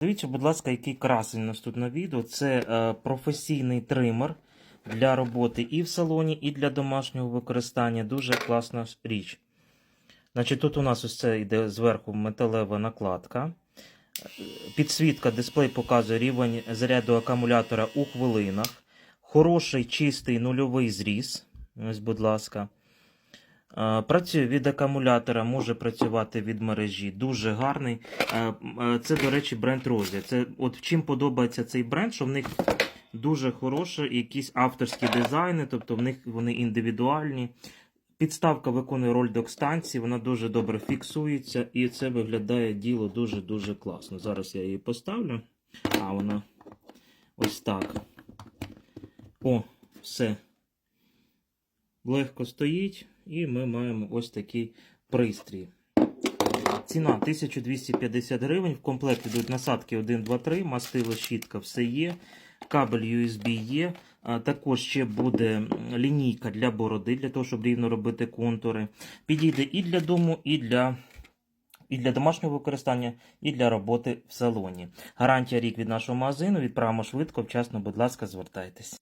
Дивіться, будь ласка, який красень у нас тут на відео. Це е, професійний тример для роботи і в салоні, і для домашнього використання. Дуже класна річ. Значить, тут у нас ось це йде зверху металева накладка. Підсвітка, дисплей показує рівень заряду акумулятора у хвилинах. Хороший чистий нульовий зріз. Ось, будь ласка. Е, Працює від акумулятора, може працювати від мережі. Дуже гарний. Е, е, Це, до речі, бренд Розі. Це от чим подобається цей бренд, що в них дуже хороші якісь авторські дизайни, тобто в них вони індивідуальні. Підставка виконує роль док-станції, вона дуже добре фіксується, і це виглядає діло дуже-дуже класно. Зараз я її поставлю. А вона ось так. О, все. Легко стоїть, і ми маємо ось такий пристрій. Ціна 1250 гривень. В комплект йдуть насадки 1, 2, 3, мастило, щітка, все є. Кабель USB є. Також ще буде лінійка для бороди, для того, щоб рівно робити контури. Підійде і для дому, і для, і для домашнього використання, і для роботи в салоні. Гарантія рік від нашого магазину. Відправимо швидко, вчасно, будь ласка, звертайтесь.